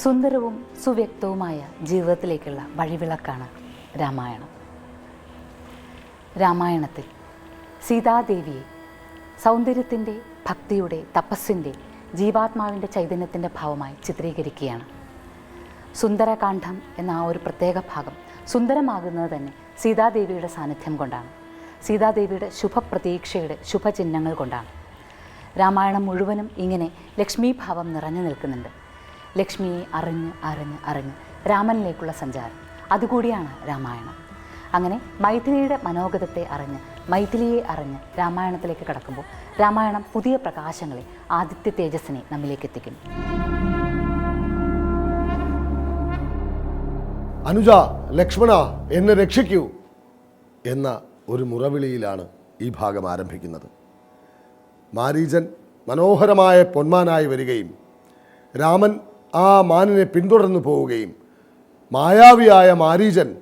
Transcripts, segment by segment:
സുന്ദരവും സുവ്യക്തവുമായ ജീവിതത്തിലേക്കുള്ള വഴിവിളക്കാണ് രാമായണം. രാമായണത്തിൽ സീതാദേവിയെ സൗന്ദര്യത്തിന്റെ ഭക്തിയുടെ തപസ്സിന്റെ ജീവാത്മാവിന്റെ ചൈതന്യത്തിന്റെ ഭാവമായി ചിത്രീകരിക്കുകയാണ്. സുന്ദരകാന്ഡം എന്ന ആ ഒരു പ്രത്യേക ഭാഗം സുന്ദരമാകുന്നത് തന്നെ സീതാദേവിയുടെ സാന്നിധ്യം കൊണ്ടാണ്. സീതാദേവിയുടെ ശുഭപ്രതീക്ഷയുടെ ശുഭചിഹ്നങ്ങൾ കൊണ്ടാണ്. രാമായണം മുഴുവനും ഇങ്ങനെ ലക്ഷ്മീഭാവം നിറഞ്ഞു നിൽക്കുന്നുണ്ട്. ലക്ഷ്മിയെ അറിഞ്ഞ് അറിഞ്ഞ് അറിഞ്ഞ് രാമനിലേക്കുള്ള സഞ്ചാരം. അതുകൂടിയാണ് രാമായണം. അങ്ങനെ മൈഥിലിയുടെ മനോഗതത്തെ അറിഞ്ഞ് മൈഥിലിയെ അറിഞ്ഞ് രാമായണത്തിലേക്ക് കടക്കുമ്പോൾ രാമായണം പുതിയ പ്രകാശങ്ങളെ ആദിത്യ തേജസ്സിനെ നമ്മിലേക്ക് എത്തിക്കും. അനുജ ലക്ഷ്മണ എന്നെ രക്ഷിക്കൂ എന്ന ഒരു മുറവിളിയിലാണ് ഈ ഭാഗം ആരംഭിക്കുന്നത്. മാരീജൻ മനോഹരമായ പൊന്മാനായി വരികയും രാമൻ ആ മാനിനെ പിന്തുടർന്നു പോവുകയും മായാവിയായ മാരീചൻ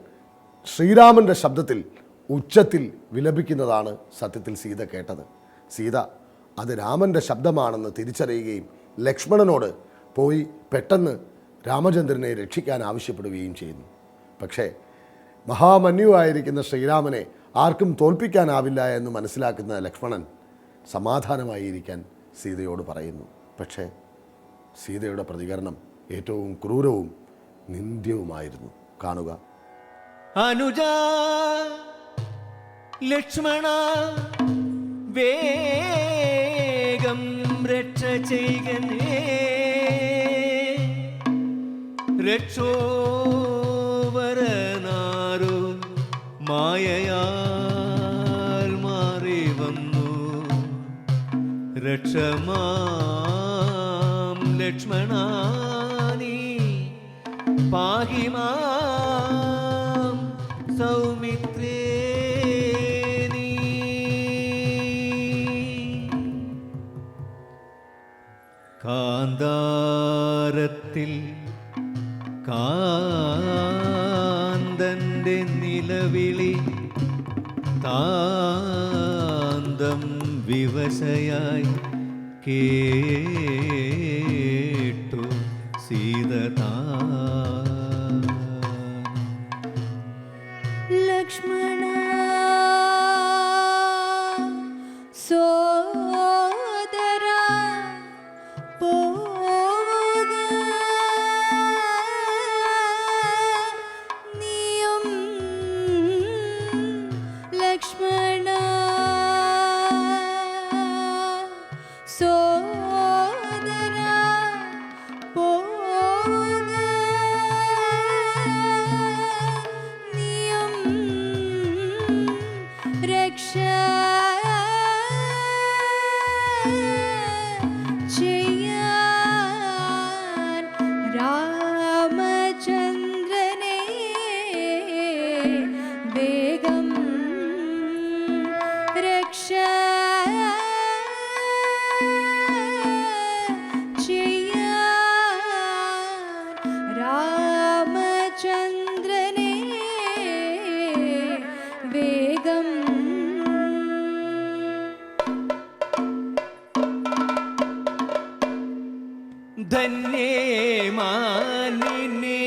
ശ്രീരാമന്റെ ശബ്ദത്തിൽ ഉച്ചത്തിൽ വിലപിക്കുന്നതാണ് സത്യത്തിൽ സീത കേട്ടത്. സീത അത് രാമന്റെ ശബ്ദമാണെന്ന് തിരിച്ചറിയുകയും ലക്ഷ്മണനോട് പോയി പെട്ടെന്ന് രാമചന്ദ്രനെ രക്ഷിക്കാൻ ആവശ്യപ്പെടുകയും ചെയ്യുന്നു. പക്ഷേ മഹാമന്യുവായിരിക്കുന്ന ശ്രീരാമനെ ആർക്കും തോൽപ്പിക്കാനാവില്ല എന്ന് മനസ്സിലാക്കുന്ന ലക്ഷ്മണൻ സമാധാനമായിരിക്കാൻ സീതയോട് പറയുന്നു. പക്ഷേ സീതയുടെ പ്രതികരണം ഏറ്റവും ക്രൂരവും നിന്ദ്യവുമായിരുന്നു. കാണുക. അനുജ ലക്ഷ്മണ വേഗം രക്ഷ ചെയ്യനേ രക്ഷോവരനാരോ മായയാൽ മാറി വന്നു. രക്ഷമാം ലക്ഷ്മണ നീ പാഹിമാം സൗമിത്രേ നീ. കാന്താരത്തിൽ നിലവിളി താന്തം വിവശയായി കേട്ടു രക്ഷ ചെയ്യാൻ രാമചന്ദ്രനെ വേഗം വേഗം. ധന്യേ മാനിനേ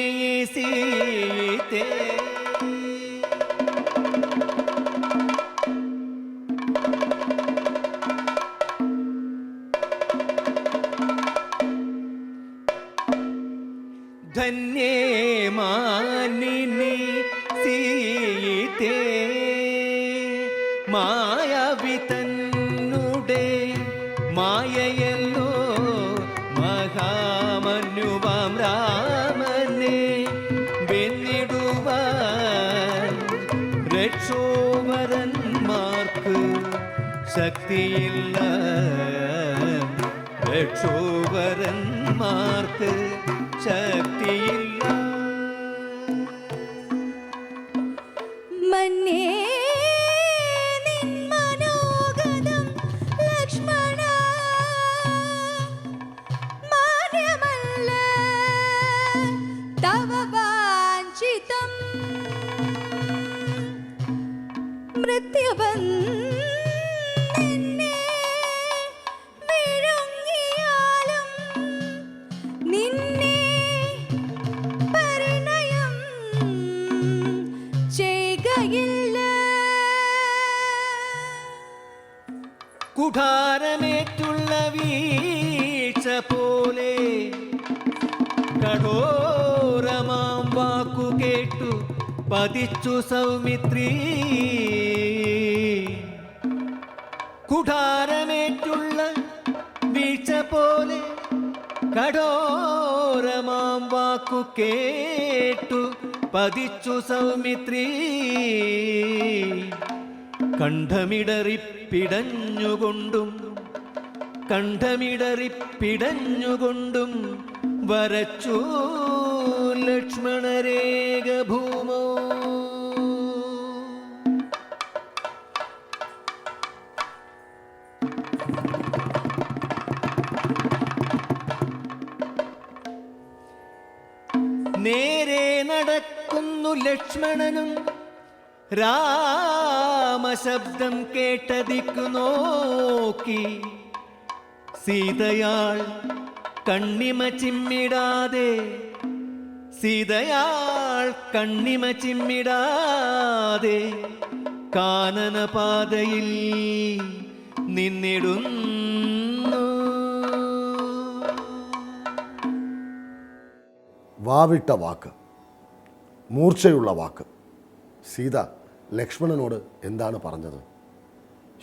മാനിനി സീതേ മായാവിതന്നുടെ മായയല്ലോ മഹാമന്യുവാം രാമനെ വെന്നിടുവാൻ രക്ഷോവരന്മാർക്ക് ശക്തിയില്ല. രക്ഷോവരന്മാർക്ക് ശക്തിയില്ല. കുഠാരമേറ്റുള്ള വീഴ്ച പോലെ കഠോരമാം വാക്കു കേട്ടു പതിച്ചു സൗമിത്രീ. കുഠാരമേറ്റുള്ള വീഴ്ച പോലെ കടോരമാം വാക്കു കേട്ടു പതിച്ചു സൗമിത്രി. കണ്ഠമിടറിപ്പിടഞ്ഞുകൊണ്ടും കണ്ഠമിടറിപ്പിടഞ്ഞുകൊണ്ടും വരച്ചു ലക്ഷ്മണരേഖ ഭൂമോ ലക്ഷ്മണനും രാമശബ്ദം കേട്ടതിക്കു നോക്കി. സീതയാൾ കണ്ണിമ ചിമ്മിടാതെ സീതയാൾ കണ്ണിമ ചിമ്മിടാതെ കാനനപാതയിൽ നിന്നിടുന്നു. വാവിട്ട വാക്ക്. മൂർച്ചയുള്ള വാക്ക്. സീത ലക്ഷ്മണനോട് എന്താണ് പറഞ്ഞത്?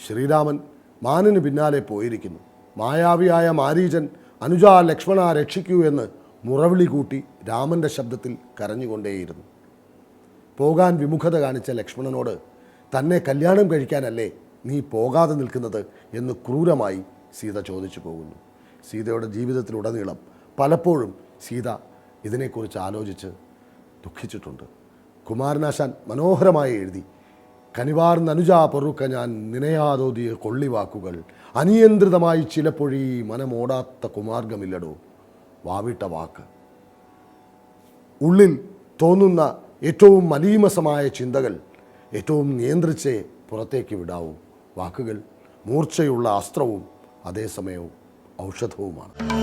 ശ്രീരാമൻ മാനിന് പിന്നാലെ പോയിരിക്കുന്നു. മായാവിയായ മാരീചൻ അനുജ ലക്ഷ്മണ രക്ഷിക്കൂ എന്ന് മുറവിളി കൂട്ടി രാമന്റെ ശബ്ദത്തിൽ കരഞ്ഞുകൊണ്ടേയിരുന്നു. പോകാൻ വിമുഖത കാണിച്ച ലക്ഷ്മണനോട് തന്നെ കല്യാണം കഴിക്കാനല്ലേ നീ പോകാതെ നിൽക്കുന്നത്? എന്ന് ക്രൂരമായി സീത ചോദിച്ചു പോകുന്നു. സീതയുടെ ജീവിതത്തിലുടനീളം പലപ്പോഴും സീത ഇതിനെക്കുറിച്ച് ആലോചിച്ച് ദുഃഖിച്ചിട്ടുണ്ട്. കുമാരനാശാൻ മനോഹരമായി എഴുതി. കനിവാർന്ന അനുജാ പൊറുക്ക ഞാൻ നിനയാതോതിയ കൊള്ളിവാക്കുകൾ. അനിയന്ത്രിതമായി ചിലപ്പോഴീ മനമോടാത്ത കുമാർഗമില്ലടോ. വാവിട്ട വാക്ക്. ഉള്ളിൽ തോന്നുന്ന ഏറ്റവും മലീമസമായ ചിന്തകൾ ഏറ്റവും നിയന്ത്രിച്ചേ പുറത്തേക്ക് വിടാവൂ. വാക്കുകൾ മൂർച്ചയുള്ള അസ്ത്രവും അതേസമയവും ഔഷധവുമാണ്.